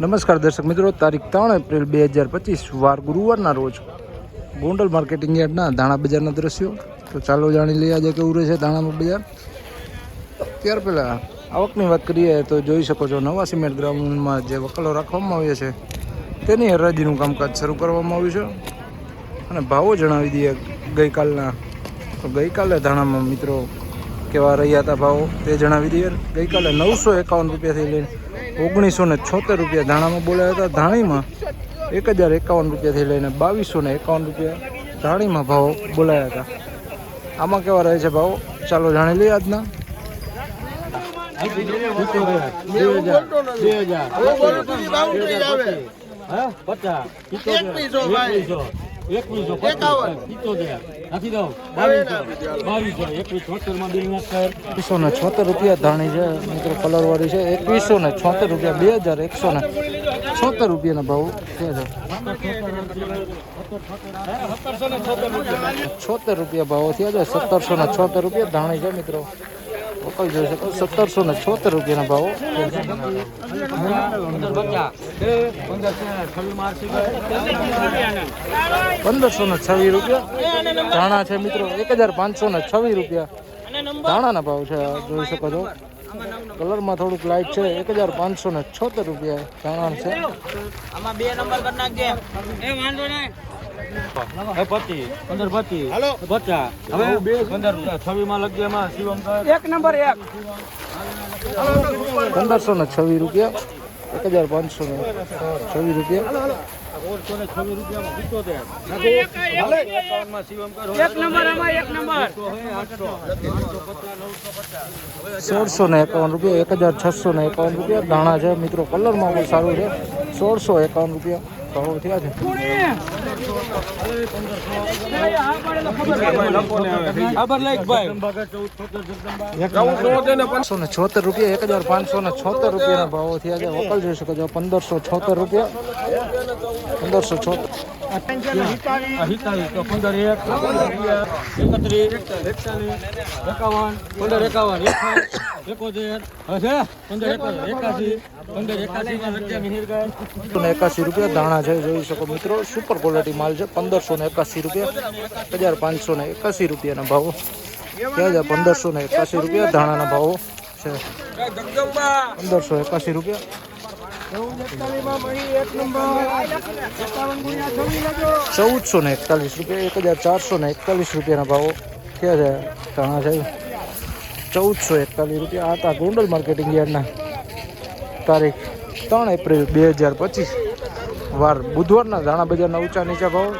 નમસ્કાર દર્શક મિત્રો, તારીખ ત્રણ એપ્રિલ બે હજાર પચીસ, વાર ગુરુવારના રોજ ગોંડલ માર્કેટિંગ યાર્ડના દાણા બજારના દ્રશ્યો. તો ચાલો જાણી લઈએ આજે કેવું રહેશે દાણાનું બજાર. ત્યાર પહેલાં આવકની વાત કરીએ તો જોઈ શકો છો નવા સિમેન્ટ ગ્રાઉન્ડમાં જે વકલો રાખવામાં આવ્યા છે, તેની હરાજીનું કામકાજ શરૂ કરવામાં આવ્યું છે. અને ભાવો જણાવી દઈએ ગઈકાલના. તો ગઈકાલે ધાણામાં મિત્રો કેવા રહ્યા હતા ભાવો તે જણાવી દઈએ. ગઈકાલે નવસો એકાવન રૂપિયાથી લઈને ઓગણીસો ને છોતેર રૂપિયા ધાણામાં બોલાયા હતા. ધાણીમાં એક હજાર એકાવન રૂપિયાથી લઈને બાવીસો ને એકાવન રૂપિયા ધાણીમાં ભાવ બોલાયા હતા. આમાં કેવા રહે છે ભાવ? ચાલો જાણી લઈએ આજના. એકવીસો ને છોતેર રૂપિયા ધાણી છે. મિત્રો કલરવાળી છે. એકવીસો ને છોતેર રૂપિયા. બે હજાર એકસો ને છોતેર રૂપિયાના ભાવ. થયા છે છોતેર રૂપિયા ભાવો થયા છે. સત્તરસો ને છોતેર રૂપિયા ધાણી છે મિત્રો. વકલ જોઈ શકો સત્તરસો ને છોતેર રૂપિયાના ભાવો પંદરસો ને છવ્વીસ રૂપિયા ધાણા છે મિત્રો એક હજાર પાંચસો ને છવ્વીસ રૂપિયા ધાણાના ભાવ છે જોઈ શકો છો કલરમાં થોડુંક લાઇટ છે એક હજાર પાંચસો ને છોતેર રૂપિયા ધાણા છે આમાં બે નંબર કરી નાખજે એ વાંધો નહીં પંદરસો ને છવ્વીસ રૂપિયા. એક હજાર પાંચસો ને છવ્વીસ રૂપિયા. સોળસો ને એકાવન રૂપિયા એક હજાર છસો ને એકાવન રૂપિયા. દાણા છે મિત્રો કલરમાં બહુ સારું છે. સોળસો એકાવન રૂપિયા. ભાવ થયા છે પાંચસો ને છોતેર રૂપિયા એક હજાર પાંચસો ને છોતેર રૂપિયાના ભાવો થયા છે વકલ જોઈ શકો છો પંદરસો છોતેર રૂપિયા પંદરસો છોતેર પંદર એક એકત્રીસ એકાવન એકાવન પંદર એકાસી પંદર એકાસી એકાસી રૂપિયા દાણા છે, જોઈ શકો મિત્રો સુપર ક્વોલિટી માલ છે, પંદરસો ને એકાસી રૂપિયા, હજાર પાંચસો ને એકાસી રૂપિયાના ભાવો. થયા છે પંદરસો ને એકાસી રૂપિયા, ધાણાના ભાવો છે. પંદરસો એકાસી રૂપિયા. ચૌદસો ને એકતાલીસ રૂપિયા, એક હજાર ચારસો ને એકતાલીસ રૂપિયાના ભાવો. ક્યાં છે? ધાણા છે. ચૌદસો એકતાલીસ રૂપિયા. આ હતા ગોંડલ માર્કેટિંગ યાર્ડના. તારીખ ત્રણ એપ્રિલ બે હજાર પચીસ. વાર બુધવારના ધાણા બજારના ઊંચા નીચા ભાવ.